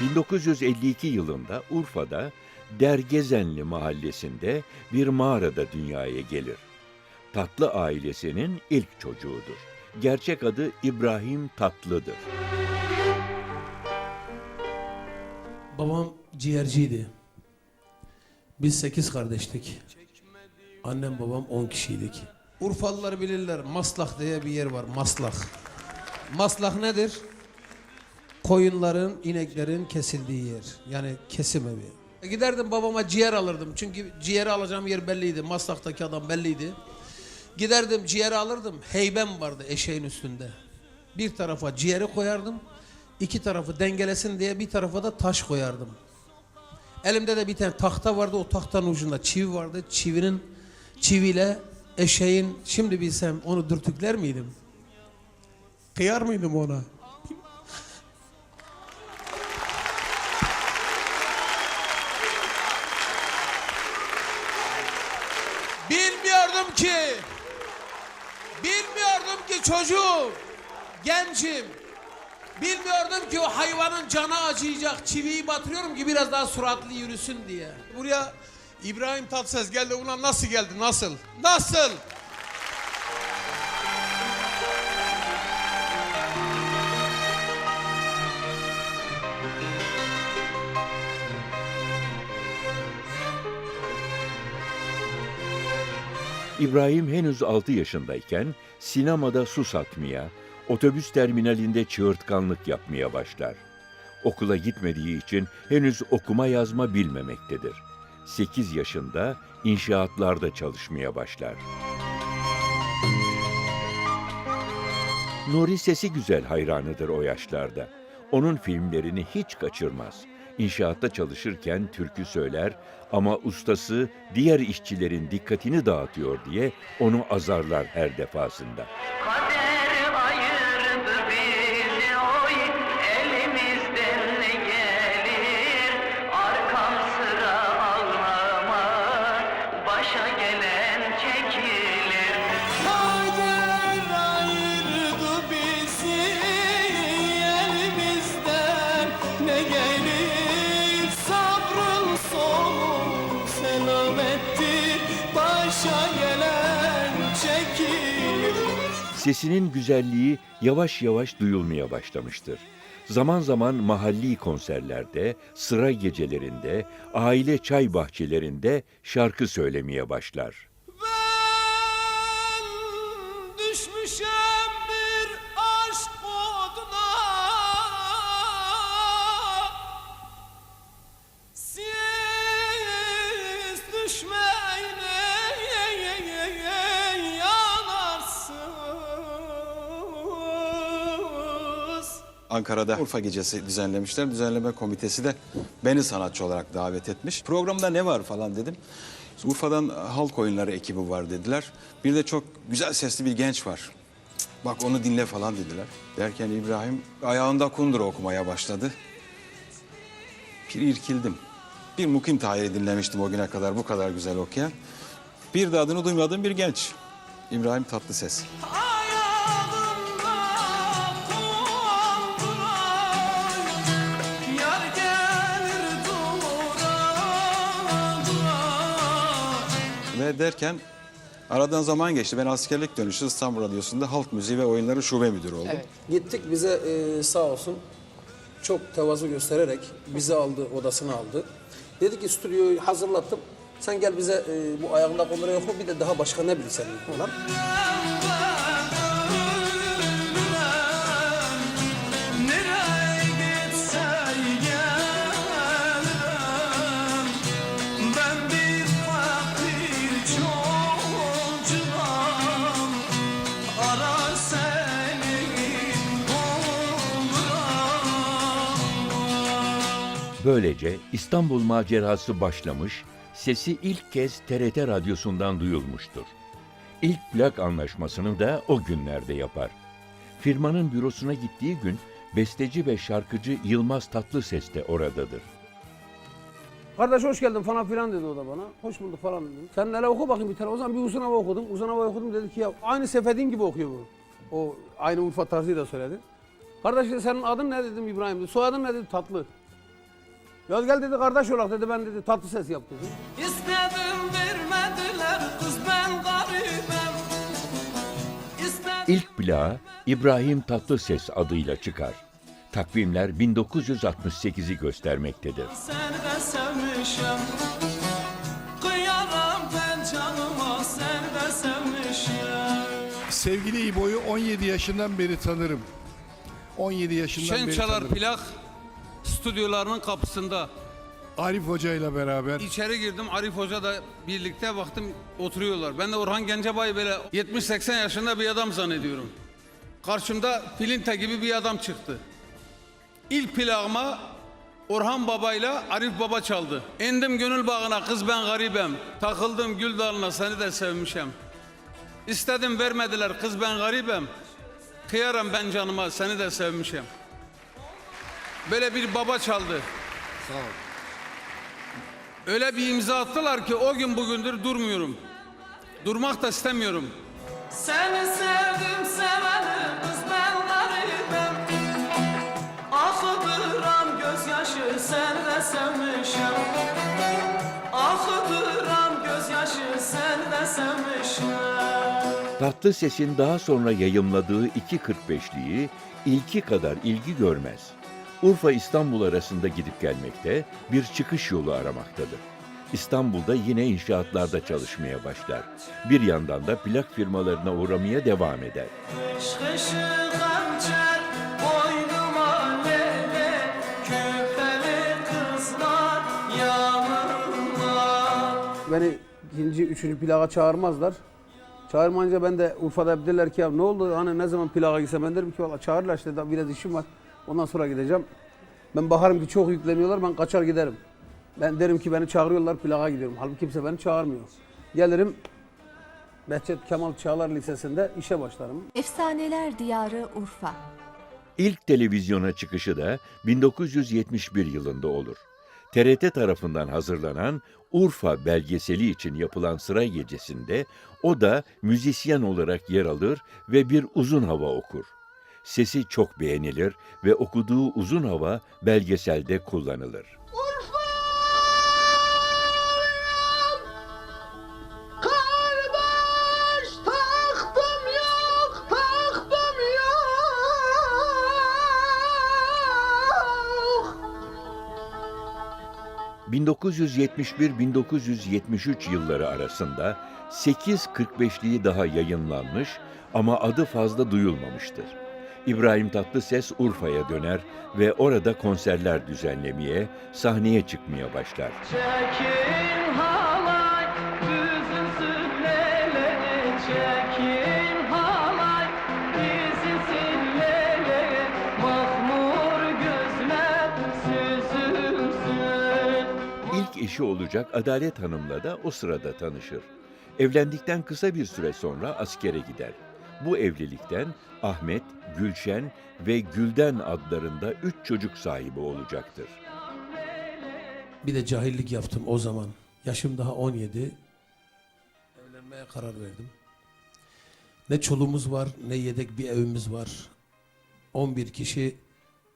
1952 yılında Urfa'da Dergezenli mahallesinde bir mağarada dünyaya gelir. Tatlı ailesinin ilk çocuğudur. Gerçek adı İbrahim Tatlı'dır. Babam ciğerciydi. Biz sekiz kardeştik. Annem babam on kişiydik. Urfalılar bilirler Maslak diye bir yer var Maslak. Maslak nedir? Koyunların, ineklerin kesildiği yer. Yani kesim evi. Giderdim babama ciğer alırdım. Çünkü ciğeri alacağım yer belliydi. Maslak'taki adam belliydi. Giderdim ciğeri alırdım. Heybem vardı eşeğin üstünde. Bir tarafa ciğeri koyardım. iki tarafı dengelesin diye bir tarafa da taş koyardım. Elimde de bir tane tahta vardı. O tahtanın ucunda çivi vardı. Çivinin çiviyle eşeğin şimdi bilsem onu dürtükler miydim? Kıyar mıydım ona? Bilmiyordum ki. Bilmiyordum ki çocuğum Gencim. Bilmiyordum ki o hayvanın canı acıyacak Çiviyi batırıyorum ki biraz daha suratlı yürüsün diye. Buraya İbrahim Tatlıses geldi. Ulan nasıl geldi? Nasıl? Nasıl İbrahim henüz 6 yaşındayken sinemada su satmaya, otobüs terminalinde çığırtkanlık yapmaya başlar. Okula gitmediği için henüz okuma yazma bilmemektedir. 8 yaşında inşaatlarda çalışmaya başlar. Nuri sesi güzel hayranıdır o yaşlarda. Onun filmlerini hiç kaçırmaz. İnşaatta çalışırken türkü söyler ama ustası diğer işçilerin dikkatini dağıtıyor diye onu azarlar her defasında. Selamettir başa gelen çekilir Sesinin güzelliği yavaş yavaş duyulmaya başlamıştır. Zaman zaman mahalli konserlerde, sıra gecelerinde, aile çay bahçelerinde şarkı söylemeye başlar. Ankara'da Urfa Gecesi düzenlemişler. Düzenleme komitesi de beni sanatçı olarak davet etmiş. Programda ne var falan dedim. Urfa'dan halk oyunları ekibi var dediler. Bir de çok güzel sesli bir genç var. Bak onu dinle falan dediler. Derken İbrahim ayağında kundura okumaya başladı. Bir irkildim. Bir Mukim Tahir'i dinlemiştim o güne kadar bu kadar güzel okuyan. Bir de adını duymadığım bir genç. İbrahim Tatlıses. Ayağımda derken aradan zaman geçti. Ben askerlik dönüşü İstanbul Radyosu'nda halk müziği ve oyunları şube müdürü oldum. Gittik bize e, sağ olsun çok tevazu göstererek bizi aldı odasına aldı. Dedi ki stüdyoyu hazırlattım. Sen gel bize e, bu ayağında konuları oku bir de daha başka ne bilsen falan. Böylece İstanbul macerası başlamış, sesi ilk kez TRT radyosundan duyulmuştur. İlk plak anlaşmasını da o günlerde yapar. Firmanın bürosuna gittiği gün besteci ve şarkıcı Yılmaz Tatlıses de oradadır. Kardeş hoş geldin falan filan dedi o da bana. Hoş bulduk falan dedim. Sen neler oku bakayım bir tane. O zaman bir uzun hava okudum. Uzun hava okudum dedi ki ya aynı Sefedin gibi okuyor bu. O aynı Urfa tarzıyla söyledi. Kardeş dedi senin adın ne dedim İbrahim dedi. Soyadın ne dedi tatlı. Yaz gel dedi kardeş olarak dedi ben dedi tatlı ses yap dedi. İstedim vermediler kız ben garibim İstedim İlk plağı İbrahim Tatlıses adıyla çıkar. Takvimler 1968'i göstermektedir. seni de sevmişim Kıyaram ben canıma seni de sevmişim Sevgili İbo'yu 17 yaşından beri tanırım. 17 yaşından Şen beri Çalar tanırım. Plak stüdyolarının kapısında. Arif Hoca ile beraber. İçeri girdim Arif Hoca da birlikte baktım oturuyorlar. Ben de Orhan Gencebay böyle 70-80 yaşında bir adam zannediyorum. Karşımda Filinta gibi bir adam çıktı. İlk plağıma Orhan Baba'yla Arif Baba çaldı. Endim gönül bağına kız ben garibem. Takıldım gül dalına seni de sevmişem. İstedim vermediler kız ben garibem. Kıyarım ben canıma seni de sevmişem. Böyle bir baba çaldı. Öyle bir imza attılar ki o gün bugündür durmuyorum. Durmak da istemiyorum. Seni sevdim seveni kız ben garibim Akıdıram gözyaşı seni de sevmişim Akıdıram gözyaşı seni de sevmişim Tatlıses'in daha sonra yayımladığı iki 45'liği ilki kadar ilgi görmez. Urfa İstanbul arasında gidip gelmekte, bir çıkış yolu aramaktadır. İstanbul'da yine inşaatlarda çalışmaya başlar. Bir yandan da plak firmalarına uğramaya devam eder. Beni ikinci, üçüncü plağa çağırmazlar. Çağırmayınca ben de Urfa'da dediler ki ya ne oldu hani ne zaman plağa gitsem ben derim ki valla çağırırlar işte daha biraz işim var. Ondan sonra gideceğim. Ben bakarım ki çok yükleniyorlar ben kaçar giderim. Ben derim ki beni çağırıyorlar plağa gidiyorum. Halbuki kimse beni çağırmıyor. Gelirim Behçet Kemal Çağlar Lisesi'nde işe başlarım. Efsaneler Diyarı Urfa. İlk televizyona çıkışı da 1971 yılında olur. TRT tarafından hazırlanan Urfa belgeseli için yapılan sıra gecesinde o da müzisyen olarak yer alır ve bir uzun hava okur. Sesi çok beğenilir ve okuduğu uzun hava belgeselde kullanılır. Kardeş taktım yok taktım yok 1971-1973 yılları arasında 8 45'liği daha yayınlanmış ama adı fazla duyulmamıştır. İbrahim Tatlıses Urfa'ya döner ve orada konserler düzenlemeye, sahneye çıkmaya başlar. Çekin halay Çekin halay dizilsin Mahmur gözler süzülsün İlk eşi olacak Adalet Hanım'la da o sırada tanışır. Evlendikten kısa bir süre sonra askere gider. Bu evlilikten Ahmet, Gülşen ve Gülden adlarında üç çocuk sahibi olacaktır. Bir de cahillik yaptım o zaman. Yaşım daha 17. Evlenmeye karar verdim. Ne çoluğumuz var ne yedek bir evimiz var. 11 kişi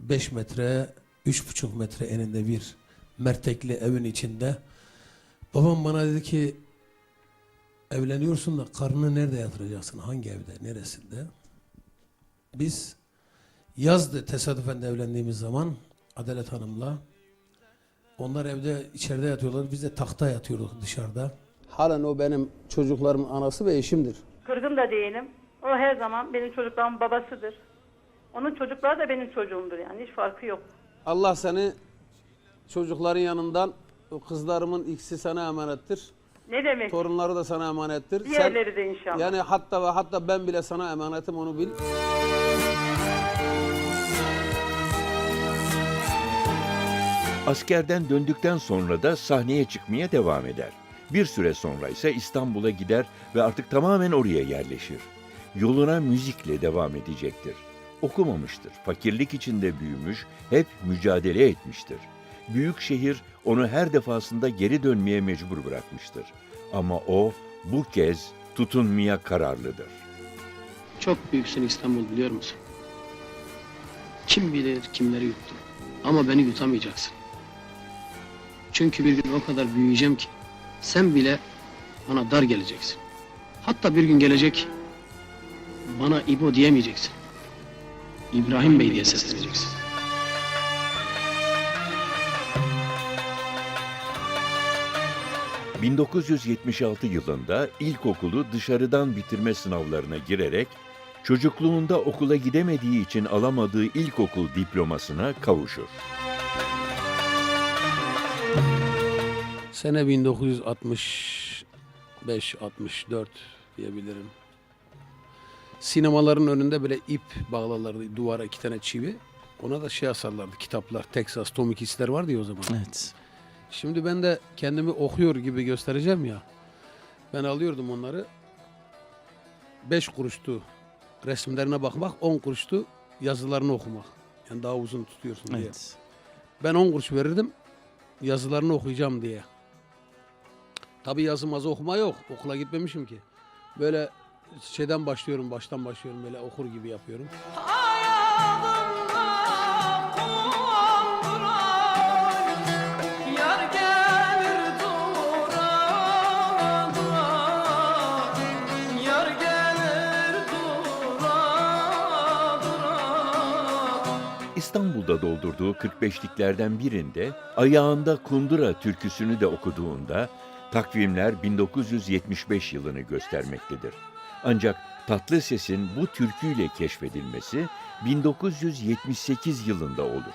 5 metre, 3,5 metre eninde bir mertekli evin içinde. Babam bana dedi ki evleniyorsun da karını nerede yatıracaksın? Hangi evde? Neresinde? Biz yazdı tesadüfen de evlendiğimiz zaman Adalet Hanım'la onlar evde içeride yatıyorlar. Biz de tahta yatıyorduk dışarıda. Halen o benim çocuklarımın anası ve eşimdir. Kırgın da değilim. O her zaman benim çocuklarımın babasıdır. Onun çocukları da benim çocuğumdur yani hiç farkı yok. Allah seni çocukların yanından o kızlarımın ikisi sana emanettir. Ne demek? Torunları da sana emanettir. Diğerleri de inşallah. Yani hatta ve hatta ben bile sana emanetim onu bil. Askerden döndükten sonra da sahneye çıkmaya devam eder. Bir süre sonra ise İstanbul'a gider ve artık tamamen oraya yerleşir. Yoluna müzikle devam edecektir. Okumamıştır, fakirlik içinde büyümüş, hep mücadele etmiştir. Büyük şehir onu her defasında geri dönmeye mecbur bırakmıştır. Ama o bu kez tutunmaya kararlıdır. Çok büyüksün İstanbul biliyor musun? Kim bilir kimleri yuttu. Ama beni yutamayacaksın. Çünkü bir gün o kadar büyüyeceğim ki sen bile bana dar geleceksin. Hatta bir gün gelecek bana İbo diyemeyeceksin. İbrahim Bey diye sesleneceksin. ...1976 yılında ilkokulu dışarıdan bitirme sınavlarına girerek... ...çocukluğunda okula gidemediği için alamadığı ilkokul diplomasına kavuşur. Sene 1965-64 diyebilirim. Sinemaların önünde böyle ip bağlarlardı duvara iki tane çivi. Ona da şey asarlardı kitaplar. Texas Tommy Kissler vardı ya o zaman. Evet. Şimdi ben de kendimi okuyor gibi göstereceğim ya. Ben alıyordum onları. 5 kuruştu resimlerine bakmak, 10 kuruştu yazılarını okumak. Yani daha uzun tutuyorsun diye. Evet. Ben 10 kuruş verirdim yazılarını okuyacağım diye. Tabii yazımazı okuma yok. Okula gitmemişim ki. Böyle şeyden başlıyorum, baştan başlıyorum böyle okur gibi yapıyorum. Yar İstanbul'da doldurduğu 45'liklerden birinde ayağında kundura türküsünü de okuduğunda takvimler 1975 yılını göstermektedir. Ancak tatlı sesin bu türküyle keşfedilmesi 1978 yılında olur.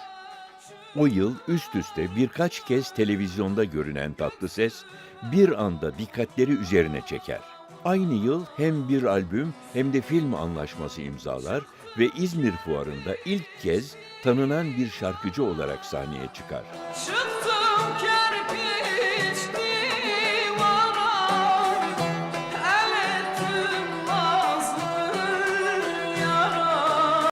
O yıl üst üste birkaç kez televizyonda görünen tatlı ses bir anda dikkatleri üzerine çeker. Aynı yıl hem bir albüm hem de film anlaşması imzalar ve İzmir Fuarı'nda ilk kez tanınan bir şarkıcı olarak sahneye çıkar. Çıktım